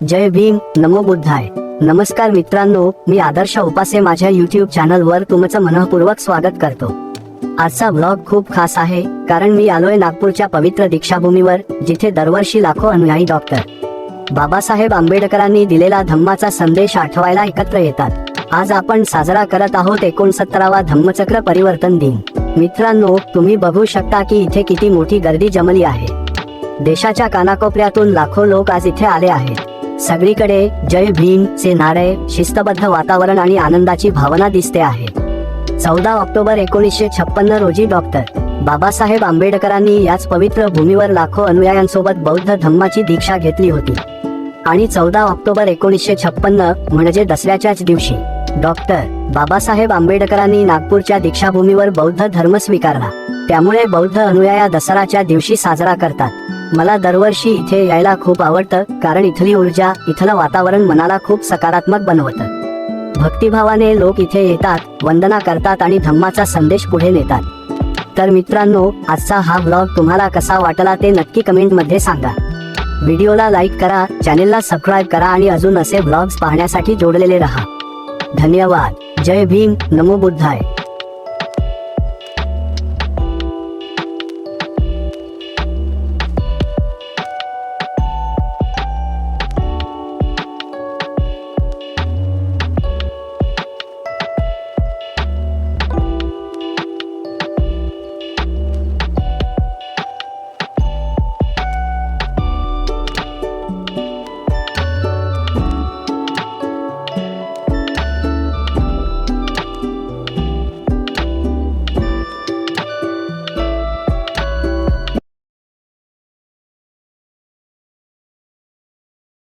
जय भीम नमो बुद्धाय. नमस्कार मित्रांनो मी आदर्श उपासे माझ्या युट्यूब चॅनलवर तुमचं मनपूर्वक स्वागत करतो. आजचा ब्लॉग खूप खास आहे कारण मी आलोय नागपूरच्या पवित्र दीक्षाभूमीवर जिथे दरवर्षी लाखो अनुयायी डॉक्टर बाबासाहेब आंबेडकरांनी दिलेला धम्माचा संदेश आठवायला एकत्र येतात. आज आपण साजरा करत आहोत एकोणसत्तरावा धम्मचक्र परिवर्तन दिन. मित्रांनो तुम्ही बघू शकता की इथे किती मोठी गर्दी जमली आहे. देशाच्या कानाकोपऱ्यातून लाखो लोक आज इथे आले आहेत. सगळीकडे जय भीम चे नारे शिस्तबद्ध वातावरण आणि आनंदाची भावना दिसते आहे. चौदा ऑक्टोबर एकोणीसशे छप्पन्न रोजी डॉक्टर बाबासाहेब आंबेडकरांनी याच पवित्र भूमीवर लाखो अनुयायांसोबत बौद्ध धम्माची दीक्षा घेतली होती. आणि चौदा ऑक्टोबर एकोणीसशे छप्पन्न म्हणजे दसऱ्याच्याच दिवशी डॉक्टर बाबासाहेब आंबेडकरांनी नागपूरच्या दीक्षाभूमीवर बौद्ध धर्म स्वीकारला. त्यामुळे बौद्ध अनुयाया दसराच्या दिवशी साजरा करतात. मला दरवर्षी इथे यायला खूप आवडतं कारण इथली ऊर्जा इथलं वातावरण मनाला खूप सकारात्मक बनवतं. भक्तिभावाने लोक इथे येतात वंदना करतात आणि धम्माचा संदेश पुढे नेतात. तर मित्रांनो आजचा हा ब्लॉग तुम्हाला कसा वाटला ते नक्की कमेंटमध्ये सांगा. व्हिडिओला लाईक करा चॅनेलला सबस्क्राईब करा आणि अजून असे ब्लॉग्स पाहण्यासाठी जोडलेले रहा. धन्यवाद. जय भीम. नमो बुद्धाय.